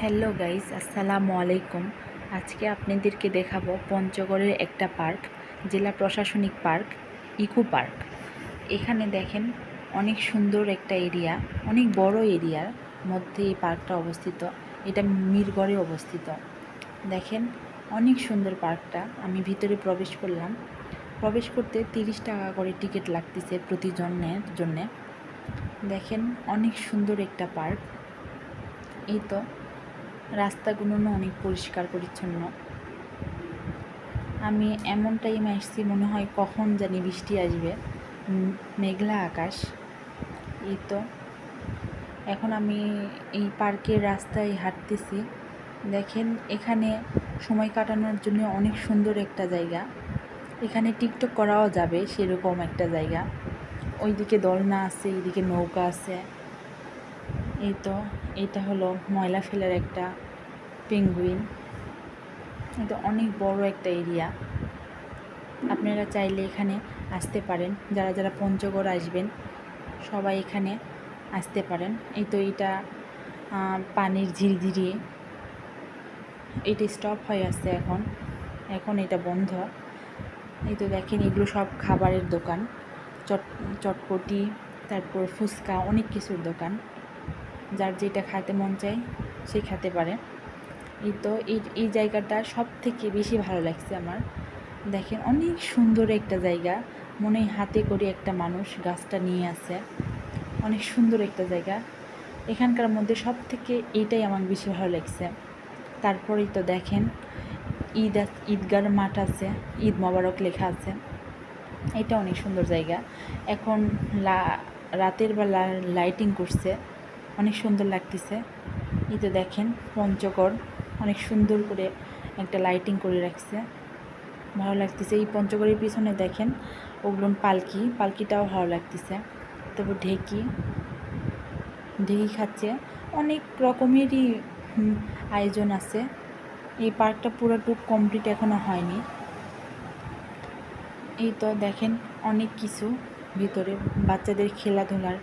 Hello guys, আসসালামু আলাইকুম। আজকে আপনাদেরকে দেখাবো পঞ্চগড়ের একটা পার্ক, জেলা প্রশাসনিক পার্ক, ইকো পার্ক। এখানে দেখেন অনেক সুন্দর একটা এরিয়া, অনেক বড় এরিয়ার মধ্যে এই পার্কটা অবস্থিত, এটা মিরগড়ে অবস্থিত। দেখেন অনেক সুন্দর পার্কটা, আমি ভিতরে প্রবেশ করলাম। প্রবেশ করতে তিরিশ টাকা করে টিকিট লাগতেছে প্রতিজনের জন্যে। দেখেন অনেক সুন্দর একটা পার্ক। এই তো রাস্তাগুলো না অনেক পরিষ্কার, পরিচ্ছন্ন। আমি এমন টাইমে আসছি, মনে হয় কখন জানি বৃষ্টি আসবে। মেঘলা আকাশ। এই তো। এখন আমি এই পার্কের রাস্তায় হাঁটতেছি। দেখেন, এখানে সময় কাটানোর জন্য অনেক সুন্দর একটা জায়গা। এখানে টিকটক করাও যাবে, সেরকম একটা জায়গা। ওইদিকে দলনা আছে, এইদিকে নৌকা আছে। এই তো। এটা হলো ময়লা ফেলার একটা পেঙ্গুইন এটা অনেক বড় একটা এরিয়া আপনারা চাইলে এখানে আসতে পারেন। যারা যারা পঞ্চগড় আসবেন, সবাই এখানে আসতে পারেন। এই তো এটা পানির ঝিরিঝিরি এটা স্টপ হয়ে আছে এখন। এখন এটা বন্ধ। এই তো দেখেন, এগুলো সব খাবারের দোকান। চট, চটপটি, তারপর ফুচকা, অনেক কিছুর দোকান। যার যেটা খেতে মন চায়, সে খেতে পারে। এই তো, এই এই জায়গাটা সব থেকে বেশি ভালো লাগছে আমার। দেখেন, অনেক সুন্দর একটা জায়গা। মনে হাতে করে একটা মানুষ গাছটা নিয়ে আছে। অনেক সুন্দর একটা জায়গা। এখানকার মধ্যে সব থেকে এইটাই আমার বেশি ভালো লাগছে। তারপরেই তো দেখেন, ঈদ ঈদগার মাঠ আছে, ঈদ মোবারক লেখা আছে। এটা অনেক সুন্দর জায়গা। এখন লা, রাতের বেলা লাইটিং করছে। অনেক সুন্দর লাগতেছে। এই তো দেখেন, পঞ্চগড়। অনেক সুন্দর করে একটা লাইটিং করে রাখছে। ভালো লাগতেছে। এই পঞ্চগড়ের পিছনে দেখেন ওগুলো পালকি। পালকিটাও ভালো লাগতেছে। তারপর ঢেকি। ঢেকি খাচ্ছে। অনেক রকমেরই আয়োজন আছে। এই পার্কটা পুরোটুক কমপ্লিট এখনও হয়নি। এই তো দেখেন, অনেক কিছু ভিতরে। বাচ্চাদের খেলাধুলার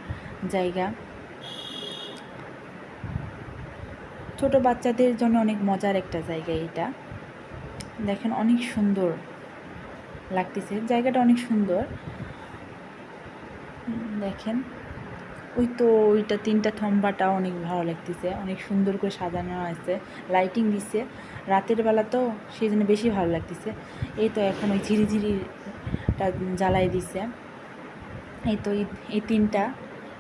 জায়গা। ছোট বাচ্চাদের জন্য অনেক মজার একটা জায়গা এটা দেখেন অনেক সুন্দর লাগতেছে, জায়গাটা অনেক সুন্দর। দেখেন, ওই তো ওইটা তিনটা থম্বাটা অনেক ভালো লাগতেছে, অনেক সুন্দর করে সাজানো আছে লাইটিং দিচ্ছে রাতের বেলা তো সেই জন্য বেশি ভালো লাগতেছে। এই তো এখন ওই ঝিরিঝিরিটা জ্বালাই দিছে। এই তো এই তিনটা,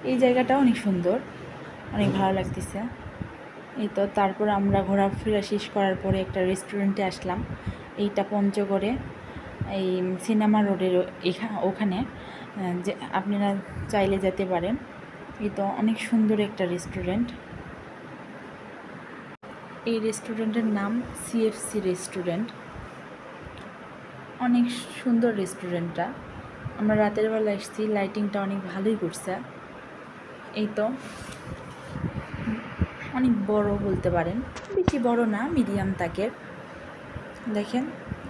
এই জায়গাটা অনেক সুন্দর, অনেক ভালো লাগতেছে। এই তো তারপর আমরা ঘোরাফেরা শেষ করার পরে একটা রেস্টুরেন্টে আসলাম। এইটা পঞ্চগড়ে, এই সিনেমা রোডের ওখানে যে আপনারা চাইলে যেতে পারেন। এই তো অনেক সুন্দর একটা রেস্টুরেন্ট এই রেস্টুরেন্টের নাম সিএফসি রেস্টুরেন্ট অনেক সুন্দর রেস্টুরেন্টটা আমরা রাতের বেলা এসেছি লাইটিংটা অনেক ভালোই করছে। এই তো অনেক বড় বলতে পারেন। বেশি বড় না মিডিয়াম তাকের। দেখেন,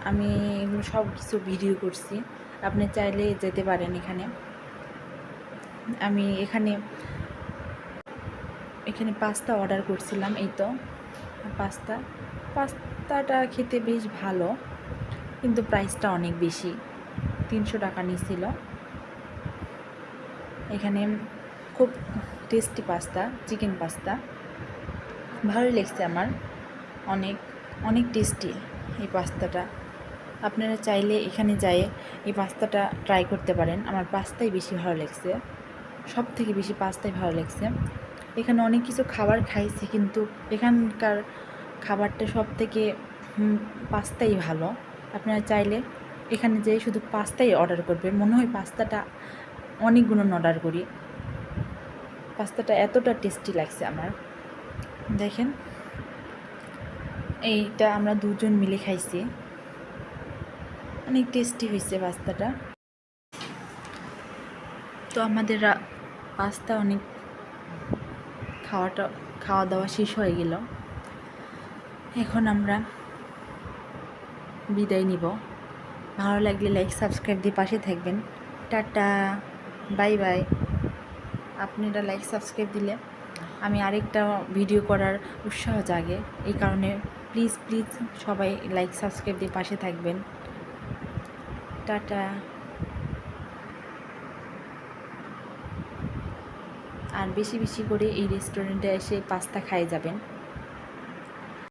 আমি সব কিছু ভিডিও করছি। আপনি চাইলে যেতে পারেন এখানে। আমি এখানে এখানে পাস্তা অর্ডার করছিলাম, এই তো। পাস্তা পাস্তাটা খেতে বেশ ভালো, কিন্তু প্রাইসটা অনেক বেশি। তিনশো টাকা নিছিল। এখানে খুব টেস্টি পাস্তা চিকেন পাস্তা ভালোই লেগছে আমার। অনেক অনেক টেস্টি এই পাস্তাটা। আপনারা চাইলে এখানে যেয়ে এই পাস্তাটা ট্রাই করতে পারেন। আমার পাস্তাই বেশি ভালো লাগছে। সব থেকে বেশি পাস্তাই ভালো লাগছে। এখানে অনেক কিছু খাবার খাইছি, কিন্তু এখানকার খাবারটা সব থেকে পাস্তাই ভালো। আপনারা চাইলে এখানে যেয়ে শুধু পাস্তাই অর্ডার করবে মনে হয় পাস্তাটা অনেক অনেকগুলো অর্ডার করি। পাস্তাটা এতটা টেস্টি লাগছে আমার। দেখেন। এইটা আমরা দুজন মিলে খাইছি। অনেক টেস্টি হয়েছে পাস্তাটা। তো আমাদের পাস্তা অনেক খাওয়াটা খাওয়া দাওয়া শেষ হয়ে গেল। এখন আমরা বিদায় নিব। ভালো লাগলে লাইক সাবস্ক্রাইব দিয়ে পাশে থাকবেন। Tata, bye bye. আপনারা লাইক সাবস্ক্রাইব দিলে আমি আরেকটা ভিডিও করার উৎসাহ জাগে। এই কারণে প্লিজ প্লিজ সবাই লাইক সাবস্ক্রাইব দিয়ে পাশে থাকবেন। টাটা। আর বেশি বেশি করে এই রেস্টুরেন্টে এসে পাস্তা খাই যাবেন।